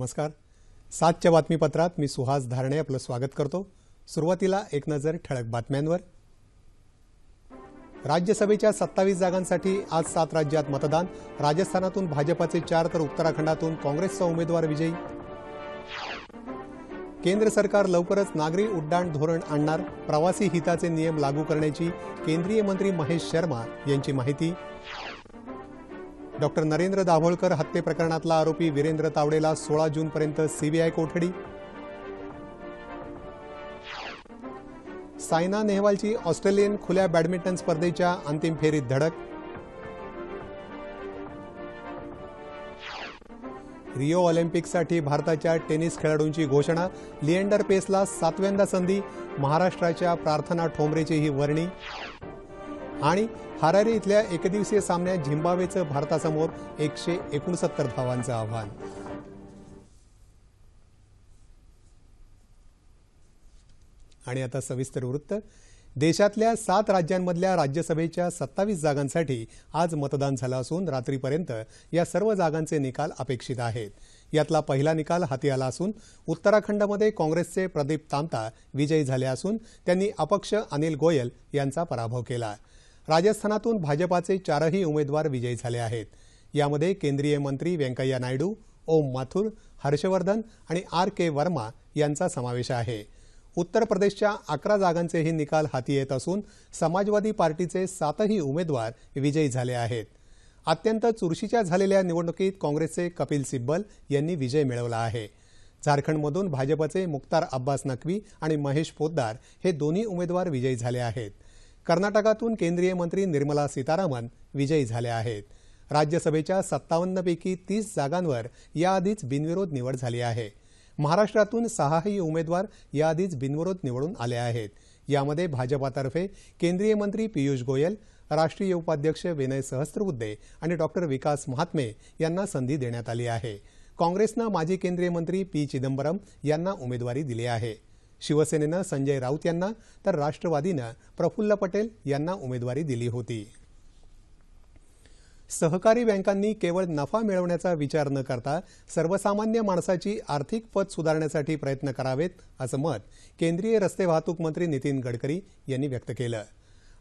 नमस्कार. सातच्या बातमीपत्रात मी सुहास धारणे आपलं स्वागत करतो. सुरुवातीला एक नजर ठळक बातम्यांवर. राज्यसभेच्या सत्तावीस जागांसाठी आज सात राज्यात मतदान. राजस्थानातून भाजपाचे चार तर उत्तराखंडातून काँग्रेसचा उमेदवार विजयी. केंद्र सरकार लवकरच नागरी उड्डाण धोरण आणणार. प्रवासी हिताचे नियम लागू करण्याची केंद्रीय मंत्री महेश शर्मा यांची माहिती. डॉक्टर नरेंद्र दाभोळकर हत्ये प्रकरणातला आरोपी वीरेंद्र तावडेला सोळा जूनपर्यंत सीबीआय कोठडी? सायना नेहवालची ऑस्ट्रेलियन खुल्या बॅडमिंटन स्पर्धेच्या अंतिम फेरीत धडक. रिओ ऑलिम्पिकसाठी भारताच्या टेनिस खेळाडूंची घोषणा लिएंडर पेसला सातव्यांदा संधी महाराष्ट्राच्या प्रार्थना ठोंबरेची ही वर्णी. आणि हारारे इथल्या एकदिवसीय सामन्यात झिम्बाब्वेचं भारतासमोर एकशे एकोणसत्तर धावांचं आव्हान. आणि आता सविस्तर वृत्त. देशातल्या सात राज्यांमधल्या राज्यसभेच्या सत्तावीस जागांसाठी आज मतदान झालं असून रात्रीपर्यंत या सर्व जागांचे निकाल अपेक्षित आहेत. यातला पहिला निकाल हाती आला असून उत्तराखंडमध्ये काँग्रेसचे प्रदीप तांता विजयी झाले असून त्यांनी अपक्ष अनिल गोयल यांचा पराभव केला. राजस्थानातून भाजपाचे चारही उमेदवार विजयी झाले आहेत. यामध्ये केंद्रीय मंत्री व्यंकय्या नायडू ओम माथुर हर्षवर्धन आणि आर के वर्मा यांचा समावेश आहे. उत्तर प्रदेशच्या अकरा जागांचेही निकाल हाती येत असून समाजवादी पार्टीचे सातही उमेदवार विजयी झाले आहेत. अत्यंत चुरशीच्या झालेल्या निवडणुकीत काँग्रेसचे कपिल सिब्बल यांनी विजय मिळवला आहे. झारखंडमधून भाजपचे मुख्तार अब्बास नक्वी आणि महेश पोद्दार हे दोन्ही उमेदवार विजयी झाले आहेत. कर्नाटकातून केंद्रीय मंत्री निर्मला सीतारामन विजयी झाल्या आहेत. राज्यसभेच्या सत्तावन्नपैकी तीस जागांवर याआधीच बिनविरोध निवड झाली आहे. महाराष्ट्रातून सहाही उमेदवार याआधीच बिनविरोध निवडून आले आहेत. यामध्ये भाजपातर्फे केंद्रीय मंत्री पियुष गोयल राष्ट्रीय उपाध्यक्ष विनय सहस्त्रबुद्धे आणि डॉक्टर विकास महात्मे यांना संधी देण्यात आली आहे. काँग्रेसनं माजी केंद्रीय मंत्री पी चिदंबरम यांना उमेदवारी दिली आहे. शिवसेनेनं संजय राऊत यांना तर राष्ट्रवादीनं प्रफुल्ल पटेल यांना उमेदवारी दिली होती. सहकारी बँकांनी केवळ नफा मिळवण्याचा विचार न करता सर्वसामान्य माणसाची आर्थिक पत सुधारण्यासाठी प्रयत्न करावेत असं मत केंद्रीय रस्ते वाहतूक मंत्री नितीन गडकरी यांनी व्यक्त केलं.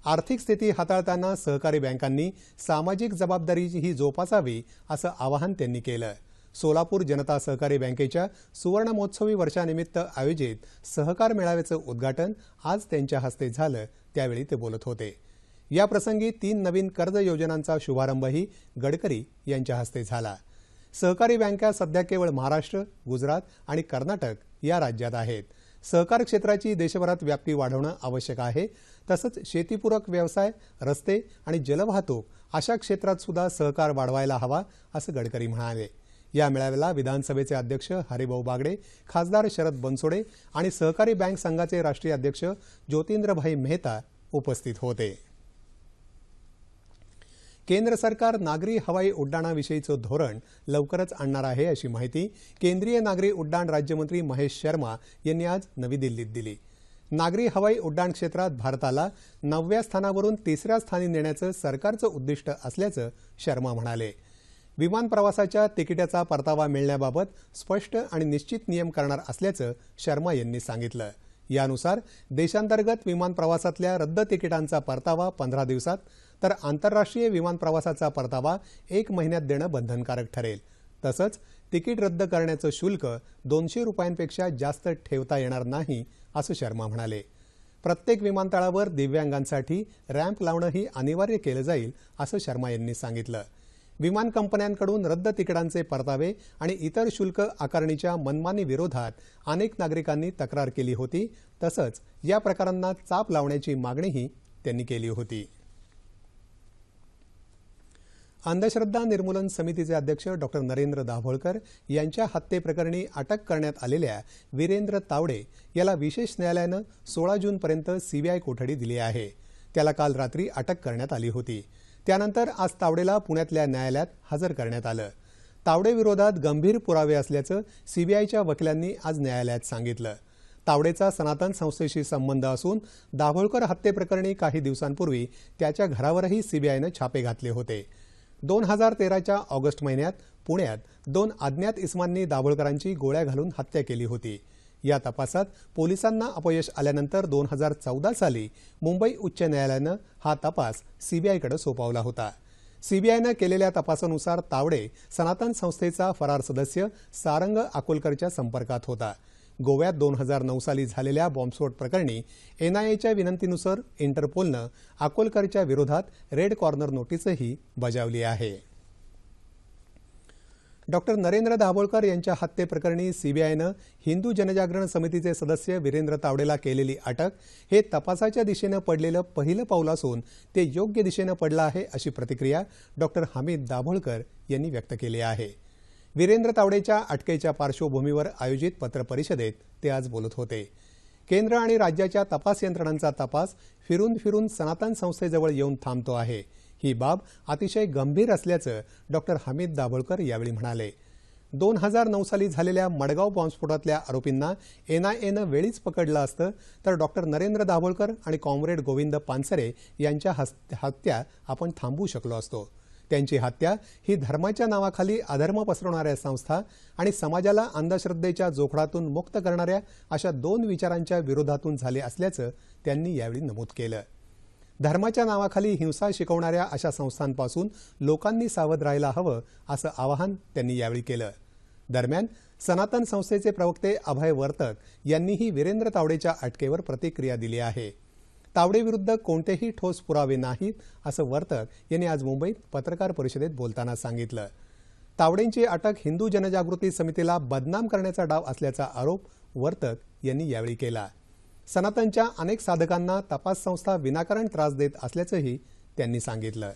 आर्थिक स्थिती हाताळताना सहकारी बँकांनी सामाजिक जबाबदारीही जोपासावी असं आवाहन त्यांनी केलं. सोलापूर जनता सहकारी बँकेच्या सुवर्णमहोत्सवी वर्षानिमित्त आयोजित सहकार मेळाव्याचं उद्घाटन आज त्यांच्या हस्ते झालं त्यावेळी ते बोलत होते. याप्रसंगी तीन नवीन कर्ज योजनांचा शुभारंभही गडकरी यांच्या हस्ते झाला. सहकारी बँका सध्या केवळ महाराष्ट्र गुजरात आणि कर्नाटक या राज्यात आहेत. सहकार क्षेत्राची देशभरात व्याप्ती वाढवणं आवश्यक आहे. तसंच शेतीपूरक व्यवसाय रस्ते आणि जलवाहतूक अशा क्षेत्रात सुद्धा सहकार वाढवायला हवा असं गडकरी म्हणाले. या मेळाव्याला विधानसभेचे अध्यक्ष हरिभाऊ बागडे खासदार शरद बनसोडे आणि सहकारी बँक संघाचे राष्ट्रीय अध्यक्ष ज्योतिंद्रभाई मेहता उपस्थित होते. केंद्र सरकार नागरी हवाई उड्डाणाविषयीचं धोरण लवकरच आणणार आहे अशी माहिती केंद्रीय नागरी उड्डाण राज्यमंत्री महेश शर्मा यांनी आज नवी दिल्लीत दिली. नागरी हवाई उड्डाण क्षेत्रात भारताला नवव्या स्थानावरून तिसऱ्या स्थानी नेण्याचं सरकारचं उद्दिष्ट असल्याचं शर्मा म्हणाले. विमान प्रवासाच्या तिकिटाचा परतावा मिळण्याबाबत स्पष्ट आणि निश्चित नियम करणार असल्याचं शर्मा यांनी सांगितलं. यानुसार देशांतर्गत विमान प्रवासातल्या रद्द तिकिटांचा परतावा पंधरा दिवसात तर आंतरराष्ट्रीय विमान प्रवासाचा परतावा एक महिन्यात देणं बंधनकारक ठरेल. तसंच तिकीट रद्द करण्याचं शुल्क दोनशे रुपयांपेक्षा जास्त ठेवता येणार नाही असं शर्मा म्हणाले. प्रत्येक विमानतळावर दिव्यांगांसाठी रॅम्प लावणंही अनिवार्य केलं जाईल असं शर्मा यांनी सांगितलं. विमान कंपन्यांकडून रद्द तिकिटांचे परतावे आणि इतर शुल्क आकारणीच्या मनमानी विरोधात अनेक नागरिकांनी तक्रार केली होती. तसंच या प्रकारांना चाप लावण्याची मागणीही त्यांनी केली होती. अंधश्रद्धा निर्मूलन समितीचे अध्यक्ष डॉक्टर नरेंद्र दाभोळकर यांच्या हत्येप्रकरणी अटक करण्यात आलेल्या वीरेंद्र तावडे याला विशेष न्यायालयानं सोळा जूनपर्यंत सीबीआय कोठडी दिली आहे. त्याला काल रात्री अटक करण्यात आली होती. त्यानंतर आज तावडेला पुण्यातल्या न्यायालयात हजर करण्यात आलं. तावडे विरोधात गंभीर पुरावे असल्याचं सीबीआयच्या वकिलांनी आज न्यायालयात सांगितलं. तावडेचा सनातन संस्थेशी संबंध असून दाभोळकर हत्येप्रकरणी काही दिवसांपूर्वी त्याच्या घरावरही सीबीआयनं छापे घातले होते. दोन हजार तेराच्या ऑगस्ट महिन्यात पुण्यात दोन अज्ञात इस्मांनी दाभोळकरांची गोळ्या घालून हत्या केली होती. या तपासात पोलिसांना अपयश आल्यानंतर दोन हजार चौदा साली मुंबई उच्च न्यायालयानं हा तपास सीबीआयकडे सोपवला होता. सीबीआयनं केलेल्या तपासानुसार तावडे सनातन संस्थेचा फरार सदस्य सारंग अकोलकरच्या संपर्कात होता. गोव्यात दोन हजार नऊ साली झालेल्या बॉम्बस्फोट प्रकरणी एनआयएच्या विनंतीनुसार इंटरपोलनं अकोलकरच्या विरोधात रेड कॉर्नर नोटीसही बजावली आहे. डॉक्टर नरेंद्र दाभोळकर यांच्या हत्येप्रकरणी सीबीआयनं हिंदू जनजागरण समितीचे सदस्य वीरेंद्र तावडेला केलेली अटक हे तपासाच्या दिशेनं पडलेलं पहिलं पाऊल असून ते योग्य दिशेनं पडलं आहे अशी प्रतिक्रिया डॉक्टर हमीद दाभोळकर यांनी व्यक्त केली आहे. वीरेंद्र तावडेच्या अटकेच्या पार्श्वभूमीवर आयोजित पत्रपरिषदेत ते आज बोलत होते. केंद्र आणि राज्याच्या तपास यंत्रणांचा तपास फिरून फिरून सनातन संस्थेजवळ येऊन थांबतो आहे. ही बाब अतिशय गंभीर असल्याचं डॉक्टर हमीद दाभोळकर यावेळी म्हणाले. दोन हजार नऊ साली झालेल्या मडगाव बॉम्बस्फोटातल्या आरोपींना एनआयएनं वेळीच पकडलं असतं तर डॉक्टर नरेंद्र दाभोळकर आणि कॉम्रेड गोविंद पानसरे यांच्या हत्या आपण थांबवू शकलो असतो. त्यांची हत्या ही धर्माच्या नावाखाली अधर्म पसरवणाऱ्या संस्था आणि समाजाला अंधश्रद्धेच्या जोखडातून मुक्त करणाऱ्या अशा दोन विचारांच्या विरोधातून झाले असल्याचं त्यांनी यावेळी नमूद केलं. धर्माच्या नावाखाली हिंसा शिकवणाऱ्या अशा संस्थांपासून लोकांनी सावध राहायला हवं असं आवाहन त्यांनी यावेळी केलं. दरम्यान सनातन संस्थेचे प्रवक्ते अभय वर्तक यांनीही वीरेंद्र तावडेच्या अटकेवर प्रतिक्रिया दिली आहे. तावडेविरुद्ध कोणतेही ठोस पुरावे नाहीत असं वर्तक यांनी आज मुंबईत पत्रकार परिषदेत बोलताना सांगितलं. तावडेंची अटक हिंदू जनजागृती समितीला बदनाम करण्याचा डाव असल्याचा आरोप वर्तक यांनी यावेळी केला. सनातनच्या अनेक साधकांना तपास संस्था विनाकारण त्रास देत असल्याचंही त्यांनी सांगितलं.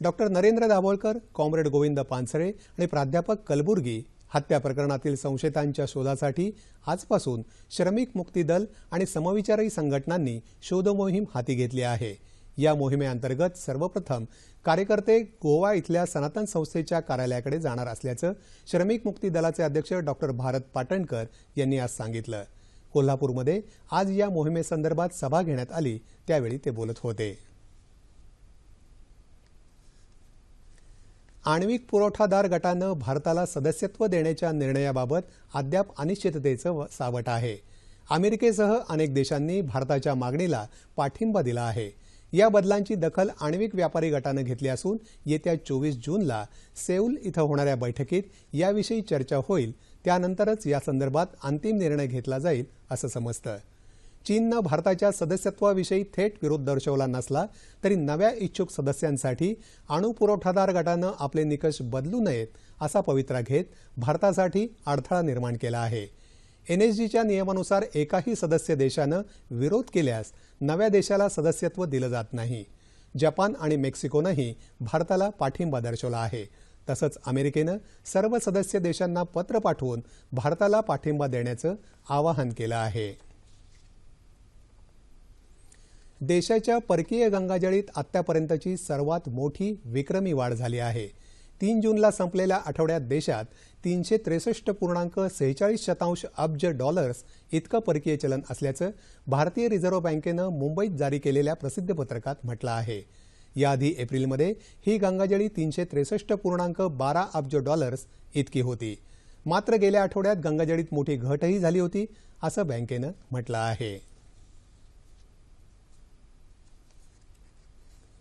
डॉक्टर नरेंद्र दाभोळकर कॉम्रेड गोविंद पानसरे आणि प्राध्यापक कलबुर्गी हत्या प्रकरणातील संशयितांच्या शोधासाठी आजपासून श्रमिक मुक्ती दल आणि समविचारी संघटनांनी शोधमोहीम हाती घेतली आहे. या मोहिमेअंतर्गत सर्वप्रथम कार्यकर्ते गोवा इथल्या सनातन संस्थेच्या कार्यालयाकडे जाणार असल्याचं श्रमिक मुक्ती दलाचे अध्यक्ष डॉक्टर भारत पाटणकर यांनी आज सांगितलं. कोल्हापूरमध्ये आज या मोहिमेसंदर्भात सभा घेण्यात आली त्यावेळी ते बोलत होते. आण्विक पुरवठादार गटानं भारताला सदस्यत्व देण्याच्या निर्णयाबाबत अद्याप अनिश्चिततेचं व- सावट आहे. अमेरिकेसह अनेक देशांनी भारताच्या मागणीला पाठिंबा दिला आहे. या बदलांची दखल आण्विक व्यापारी गटानं घेतली असून येत्या चोवीस जूनला सेऊल इथं होणाऱ्या बैठकीत याविषयी चर्चा होईल. त्यानंतरच या संदर्भात अंतिम निर्णय घेतला जाईल असं समजतं. चीननं भारताच्या सदस्यत्वाविषयी थेट विरोध दर्शवला नसला तरी नव्या इच्छुक सदस्यांसाठी अणुपुरवठादार गटानं आपले निकष बदलू नयेत असा पवित्रा घेत भारतासाठी अडथळा निर्माण केला आहे. एनएसजीच्या नियमानुसार एकाही सदस्य देशानं विरोध केल्यास नव्या देशाला सदस्यत्व दिलं जात नाही. जपान आणि मेक्सिकोनंही भारताला पाठिंबा दर्शवला आहे. तसंच अमेरिकेनं सर्व सदस्य देशांना पत्र पाठवून भारताला पाठिंबा देण्याचं आवाहन केलं आहे. देशाच्या परकीय गंगाजळीत आत्तापर्यंतची सर्वात मोठी विक्रमी वाढ झाली आहे. तीन जूनला संपलेल्या आठवड्यात देशात तीनशे त्रेसष्ट पूर्णांक सेहेचाळीस शतांश अब्ज डॉलर्स इतकं परकीय चलन असल्याचं भारतीय रिझर्व्ह बँकेनं मुंबईत जारी केलेल्या प्रसिद्धपत्रकात म्हटलं आहे. याआधी एप्रिलमध्ये ही गंगाजळी तीनशे त्रेसष्ट पूर्णांक बारा अब्ज डॉलर्स इतकी होती. मात्र गेल्या आठवड्यात गंगाजळीत मोठी घटही झाली होती असं बँकेनं म्हटलं आहे.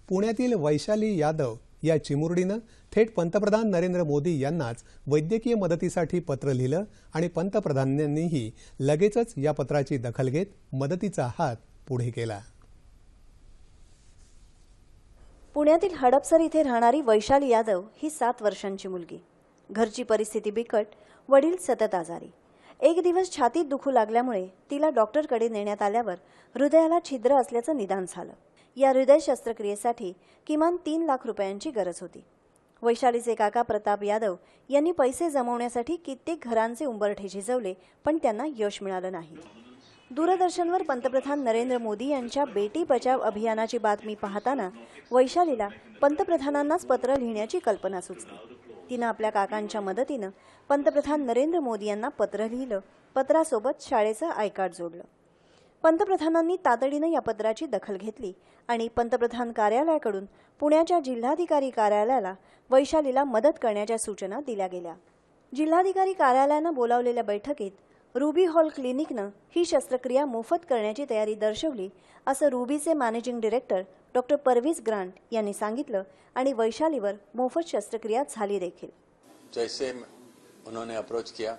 पुण्यातील वैशाली यादव या चिमुरडीनं थेट पंतप्रधान नरेंद्र मोदी यांनाच वैद्यकीय मदतीसाठी पत्र लिहिलं आणि पंतप्रधानांनीही लगेचच या पत्राची दखल घेत मदतीचा हात पुढे केला. पुण्यातील हडपसर इथे राहणारी वैशाली यादव ही सात वर्षांची मुलगी. घरची परिस्थिती बिकट वडील सतत आजारी. एक दिवस छातीत दुखू लागल्यामुळे तिला डॉक्टरकडे नेण्यात आल्यावर हृदयाला छिद्र असल्याचं निदान झालं. या हृदय शस्त्रक्रियेसाठी किमान तीन लाख रुपयांची गरज होती. वैशालीचे काका प्रताप यादव यांनी पैसे जमवण्यासाठी कित्येक घरांचे उंबरठे झिजवले पण त्यांना यश मिळालं नाही. दूरदर्शनवर पंतप्रधान नरेंद्र मोदी यांच्या बेटी बचाव अभियानाची बातमी पाहताना वैशालीला पंतप्रधानांनाच पत्र लिहिण्याची कल्पना सुचली. तिनं आपल्या काकांच्या मदतीनं पंतप्रधान नरेंद्र मोदी यांना पत्र लिहिलं पत्रासोबत शाळेचं आयकार्ड जोडलं. पंतप्रधानांनी तातडीनं या पत्राची दखल घेतली आणि पंतप्रधान कार्यालयाकडून पुण्याच्या जिल्हाधिकारी कार्यालयाला वैशालीला मदत करण्याच्या सूचना दिल्या गेल्या. जिल्हाधिकारी कार्यालयानं बोलावलेल्या बैठकीत रुबी हॉल क्लिनिकनं ही शस्त्रक्रिया मोफत करण्याची तयारी दर्शवली असं रुबीचे managing director doctor Parvez Grant यांनी सांगितलं आणि वैशालीवर मोफत शस्त्रक्रिया झाली देखील. जैसे उन्होंने अप्रोच किया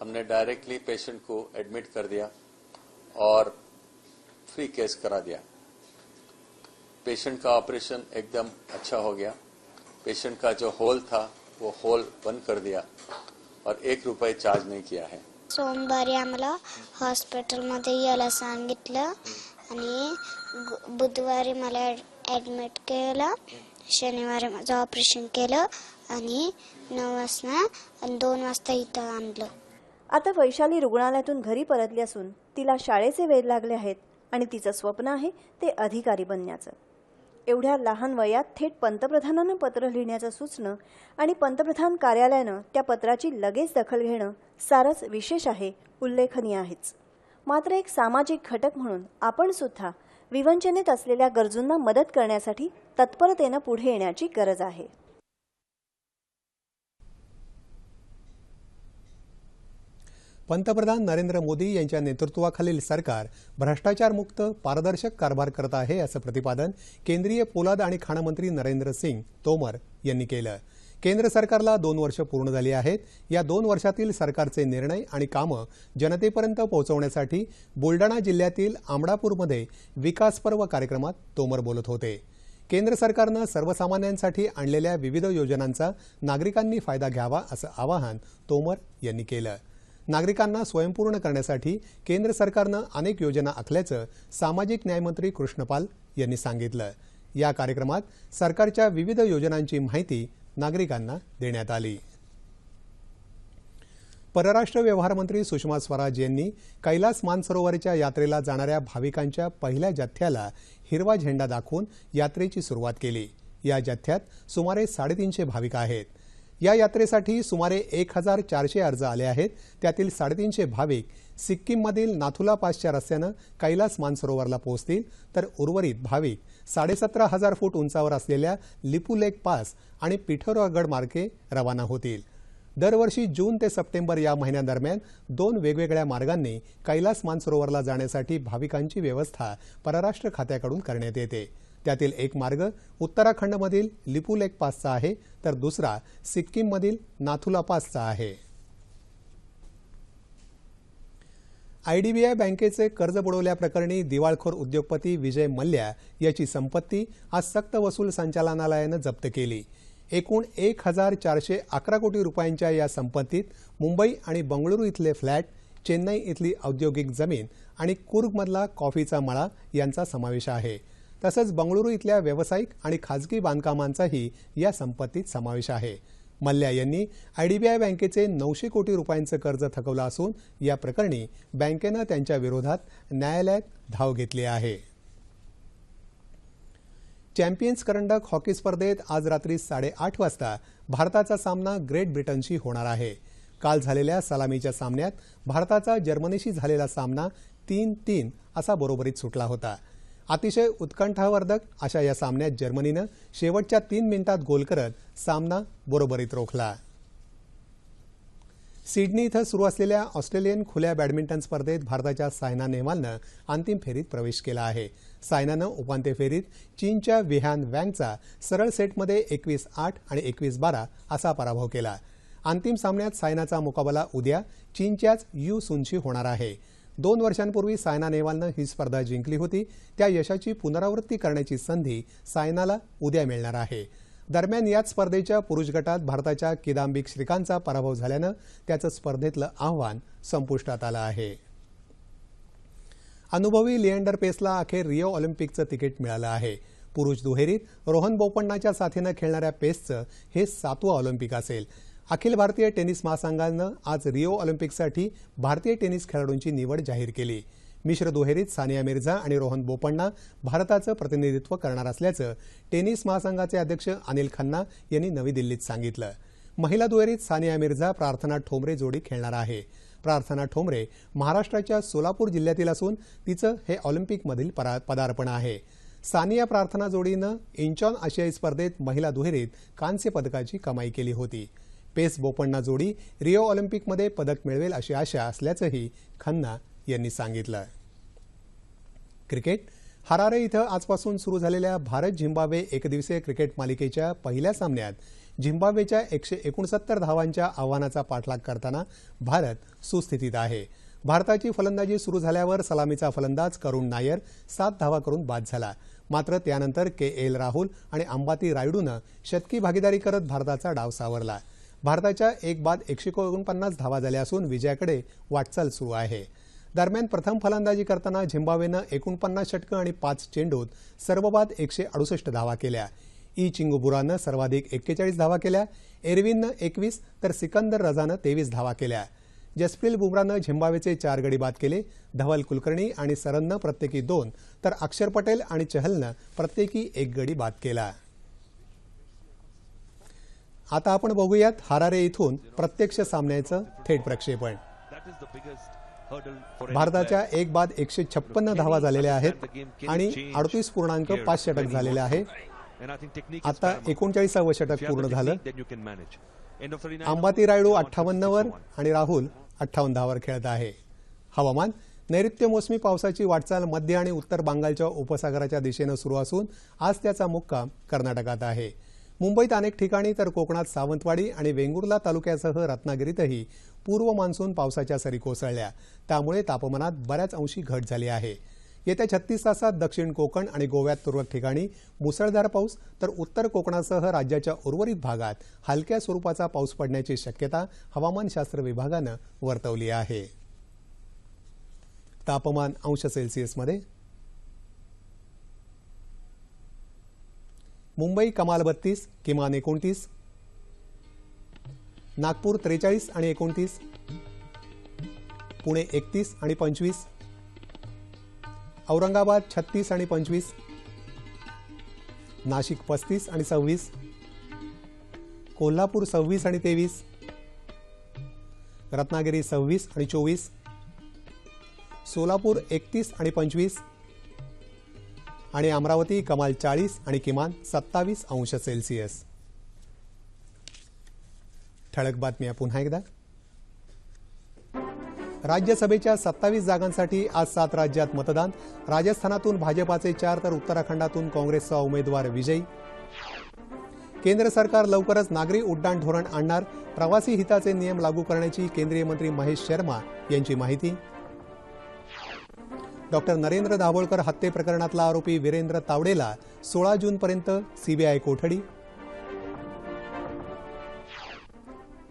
हमने डायरेक्टली पेशेंट को एडमिट कर दिया. और फ्री केस करा दिया। पेशेंट का ऑपरेशन एकदम अच्छा हो गया। पेशेंट का जो होल था, वो होल बंद कर दिया और एक रुपये चार्ज नहीं किया है। सोमवारी आम्हाला हॉस्पिटलमध्ये यायला सांगितलं आणि बुधवारी मला ॲडमिट केलं, शनिवारी माझं ऑपरेशन केलं आणि नऊ वाजता आणि दोन वाजता इथं आणलं. आता वैशाली रुग्णालयातून घरी परतली असून तिला शाळेचे वेध लागले आहेत आणि तिचं स्वप्न आहे ते अधिकारी बनण्याचं. एवढ्या लहान वयात थेट पंतप्रधानांना पत्र लिहिण्याचं सुचणं आणि पंतप्रधान कार्यालयानं त्या पत्राची लगेच दखल घेणं सारंच विशेष आहे उल्लेखनीय आहेच. मात्र एक सामाजिक घटक म्हणून आपण सुद्धा विवंचनेत असलेल्या गरजूंना मदत करण्यासाठी तत्परतेनं पुढे येण्याची गरज आहे. पंतप्रधान नरेंद्र मोदी यांच्या नेतृत्वाखालील सरकार भ्रष्टाचारमुक्त पारदर्शक कारभार करत आहे असं प्रतिपादन केंद्रीय पोलाद आणि खाणमंत्री नरेंद्र सिंग तोमर यांनी केलं. केंद्र सरकारला दोन वर्ष पूर्ण झाली आहेत. या दोन वर्षातील सरकारचे निर्णय आणि कामं जनतेपर्यंत पोहोचवण्यासाठी बुलडाणा जिल्ह्यातील आमडापूरमध्ये विकास पर्व कार्यक्रमात तोमर बोलत होते. केंद्र सरकारनं सर्वसामान्यांसाठी आणलेल्या विविध योजनांचा नागरिकांनी फायदा घ्यावा असं आवाहन तोमर यांनी केलं. नागरिकांना स्वयंपूर्ण करण्यासाठी केंद्र सरकारनं अनेक योजना आखल्याचं सामाजिक न्यायमंत्री कृष्णपाल यांनी सांगितलं. या कार्यक्रमात सरकारच्या विविध योजनांची माहिती नागरिकांना देण्यात आली. परराष्ट्र व्यवहार मंत्री सुषमा स्वराज यांनी कैलास मानसरोवरच्या यात्रेला जाणाऱ्या भाविकांच्या पहिल्या जथ्याला हिरवा झेंडा दाखवून यात्रेची सुरुवात केली. या जथ्यात सुमारे साडेतीनशे भाविक आहेत. या यात्रेसाठी सुमारे एक हजार चारशे अर्ज आले आहेत. त्यातील साडेतीनशे भाविक सिक्कीममधील नाथुला पासच्या रस्त्यानं कैलास मानसरोवरला पोहोचतील. तर उर्वरित भाविक साडेसतरा हजार फूट उंचावर असलेल्या लिपू लेक पास आणि पिठोरागड मार्गे रवाना होतील. दरवर्षी जून ते सप्टेंबर या महिन्यादरम्यान दोन वेगवेगळ्या मार्गांनी कैलास मानसरोवरला जाण्यासाठी भाविकांची व्यवस्था परराष्ट्र खात्याकडून करण्यात येते. त्यातील एक मार्ग उत्तराखंडमधील लिपू लेक पासचा आहे तर दुसरा सिक्कीममधील नाथुला पासचा आहे. आयडीबीआय बँकेचे कर्ज बुडवल्याप्रकरणी दिवाळखोर उद्योगपती विजय मल्ल्या याची संपत्ती आज सक्त वसूल संचालनालयानं जप्त केली. एकूण एक हजार चारशे अकरा कोटी रुपयांच्या या संपत्तीत मुंबई आणि बंगळुरू इथले फ्लॅट चेन्नई इथली औद्योगिक जमीन आणि कुर्गमधला कॉफीचा मळा यांचा समावेश आहे. तसंच बंगळुरू इथल्या व्यावसायिक आणि खाजगी बांधकामांचाही या संपत्तीत समावेश आहे. मल्ल्या यांनी आयडीबीआय बँकेचे नऊशे कोटी रुपयांचं कर्ज थकवलं असून या प्रकरणी बँकेनं त्यांच्या विरोधात न्यायालयात धाव घेतली आहे. चॅम्पियन्स करंडक हॉकी स्पर्धेत आज रात्री साडेआठ वाजता भारताचा सामना ग्रेट ब्रिटनशी होणार आहे. काल झालेल्या सलामीच्या सामन्यात भारताचा जर्मनीशी झालेला सामना तीन तीन असा बरोबरीत सुटला होता. अतिशय उत्कंठावर्धक अशा या सामन्यात जर्मनीनं शेवटच्या तीन मिनिटात गोल करत सामना बरोबरीत रोखला. सिडनी इथं सुरू असलेल्या ऑस्ट्रेलियन खुल्या बॅडमिंटन स्पर्धेत भारताच्या सायना नेहवालनं अंतिम फेरीत प्रवेश केला आहे. सायनानं उपांत्य फेरीत चीनच्या विहान वँगचा सरळ सेटमध्ये एकवीस आठ आणि एकवीस बारा असा पराभव केला. अंतिम सामन्यात सायनाचा मुकाबला उद्या चीनच्याच यू सुनशी होणार आहे. दोन वर्षांपूर्वी सायना नेहवालनं ही स्पर्धा जिंकली होती. त्या यशाची पुनरावृत्ती करण्याची संधी सायनाला उद्या मिळणार आहे. दरम्यान याच स्पर्धेच्या पुरुष गटात भारताच्या किदांबिक श्रीकांतचा पराभव झाल्यानं त्याचं स्पर्धेतलं आव्हान संपुष्टात आलं आहे. अनुभवी लिएंडर पेसला अखेर रिओ ऑलिम्पिकचं तिकीट मिळालं आहे. पुरुष दुहेरीत रोहन बोपण्णाच्या साथीनं खेळणाऱ्या पेसचं हे सातवं ऑलिम्पिक असेल. अखिल भारतीय टेनिस महासंघानं आज रिओ ऑलिम्पिकसाठी भारतीय टेनिस खेळाडूंची निवड जाहीर केली. मिश्र दुहेरीत सानिया मिर्झा आणि रोहन बोपण्णा भारताचं प्रतिनिधित्व करणार असल्याचं टेनिस महासंघाचे अध्यक्ष अनिल खन्ना यांनी नवी दिल्लीत सांगितलं. महिला दुहेरीत सानिया मिर्झा प्रार्थना ठोंबरे जोडी खेळणार आहे. प्रार्थना ठोंबरे महाराष्ट्राच्या सोलापूर जिल्ह्यातील असून तिचं हे ऑलिम्पिकमधील परा पदार्पण आहे. सानिया प्रार्थना जोडीनं इंचॉन आशियाई स्पर्धेत महिला दुहेरीत कांस्य पदकाची कमाई केली होती. पेस बोपण्णा जोडी रिओ ऑलिम्पिकमध्ये पदक मिळवेल अशी आशा असल्याचंही खन्ना यांनी सांगितलं क्रिकेट हरारे इथं आजपासून सुरू झालेल्या भारत झिम्बाब्वे एकदिवसीय क्रिकेट मालिकेच्या पहिल्या सामन्यात झिम्बाब्वेच्या एकशे एकोणसत्तर धावांच्या आव्हानाचा पाठलाग करताना भारत सुस्थितीत आहे. भारताची फलंदाजी सुरू झाल्यावर सलामीचा फलंदाज करुण नायर सात धावा करून बाद झाला. मात्र त्यानंतर के एल राहुल आणि अंबाती रायडूनं शतकी भागीदारी करत भारताचा डाव सावरला. भारताच्या एक बाद एकशे एकोणपन्नास धावा झाल्या असून विजयाकडे वाटचाल सुरू आहे. दरम्यान प्रथम फलंदाजी करताना झिम्बावेनं एकोणपन्नास षटकं आणि पाच चेंडूत सर्व बाद एकशे अडुसष्ट धावा केल्या. ई चिंगुबुरानं सर्वाधिक एक्केचाळीस धावा केल्या एरविननं एकवीस तर सिकंदर रजानं तेवीस धावा केल्या. जसप्रील बुमरानं झिम्बावेचे चार गडी बाद केले धवल कुलकर्णी आणि सरननं प्रत्येकी दोन तर अक्षर पटेल आणि चहलनं प्रत्येकी एक गडी बाद केला. आता आपण बघूयात हरारे इथून प्रत्यक्ष सामन्याचं थेट प्रक्षेपण. भारताच्या एक बाद एकशे छप्पन्न धावा झालेल्या आहेत आणि अडतीस पूर्णांक पाच षटक झालेले आहे. आता एकोणचाळीसावं षटक पूर्ण झालं. अंबाती रायडू अठ्ठावन्नवर आणि राहुल अठ्ठावन्न धावावर खेळत आहे. हवामान नैऋत्य मोसमी पावसाची वाटचाल मध्य आणि उत्तर बंगालच्या उपसागराच्या दिशेनं सुरू असून आज त्याचा मुक्काम कर्नाटकात आहे. मुंबईत अनेक ठिकाणी तर कोकणात सावंतवाडी आणि वेंगुर्ला तालुक्यासह रत्नागिरीतही पूर्व मान्सून पावसाच्या सरी कोसळल्या. त्यामुळे तापमानात बऱ्याच अंशी घट झाली आहे. येत्या छत्तीस तासात दक्षिण कोकण आणि गोव्यात तुरळक ठिकाणी मुसळधार पाऊस तर उत्तर कोकणासह राज्याच्या उर्वरित भागात हलक्या स्वरूपाचा पाऊस पडण्याची शक्यता हवामानशास्त्र विभागानं वर्तवली आहे. तापमान अंश सेल्सिअसमध्ये मुंबई कमाल बत्तीस किमान एकोणतीस. नागपूर त्रेचाळीस आणि एकोणतीस. पुणे एकतीस आणि पंचवीस. औरंगाबाद छत्तीस आणि पंचवीस. नाशिक पस्तीस आणि सव्वीस. कोल्हापूर सव्वीस आणि तेवीस. रत्नागिरी सव्वीस आणि चोवीस. सोलापूर एकतीस आणि पंचवीस. आणि अमरावती कमाल चाळीस आणि किमान सत्तावीस अंश सेल्सिअस. ठळक बातम्या पुन्हा एकदा. राज्यसभेच्या सत्तावीस जागांसाठी आज सात राज्यात मतदान. राजस्थानातून भाजपाचे चार तर उत्तराखंडातून काँग्रेसचा उमेदवार विजयी. केंद्र सरकार लवकरच नागरी उड्डाण धोरण आणणार. प्रवासी हिताचे नियम लागू करण्याची केंद्रीय मंत्री महेश शर्मा यांची माहिती. डॉक्टर नरेंद्र दाभोळकर हत्ये प्रकरणातला आरोपी वीरेंद्र तावडेला सोळा जूनपर्यंत सीबीआय कोठडी.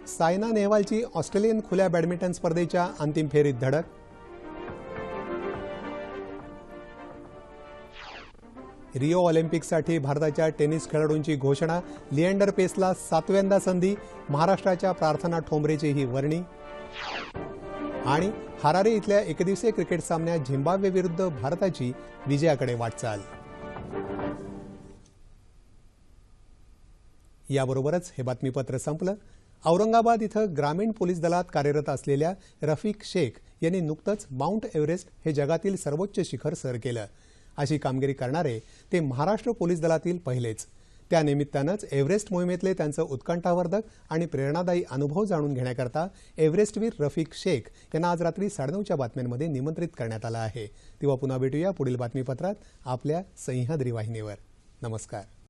सायना नेहवालची ऑस्ट्रेलियन खुल्या बॅडमिंटन स्पर्धेच्या अंतिम फेरीत धडक. रिओ ऑलिम्पिकसाठी भारताच्या टेनिस खेळाडूंची घोषणा लिएंडर पेसला सातव्यांदा संधी महाराष्ट्राच्या प्रार्थना ठोंबरेची ही वर्णी. आणि हरारे इथल्या एकदिवसीय क्रिकेट सामन्यात झिम्बाब्वे विरुद्ध भारताची विजयाकडे वाटचाल. याबरोबरच हे बातमीपत्र संपलं. औरंगाबाद इथं ग्रामीण पोलीस दलात कार्यरत असलेल्या रफिक शेख यांनी नुकतंच माउंट एव्हरेस्ट हे जगातील सर्वोच्च शिखर सर केलं. अशी कामगिरी करणारे ते महाराष्ट्र पोलीस दलातील पहिलेच. त्यानिमित्तानंच एव्हरेस्ट मोहिमेतले त्यांचं उत्कंठावर्धक आणि प्रेरणादायी अनुभव जाणून घेण्याकरता एव्हरेस्टवीर रफिक शेख यांना आज रात्री साडेनऊच्या बातम्यांमध्ये निमंत्रित करण्यात आलं आहे. तेव्हा पुन्हा भेटूया पुढील बातमीपत्रात आपल्या सह्याद्री वाहिनीवर. नमस्कार.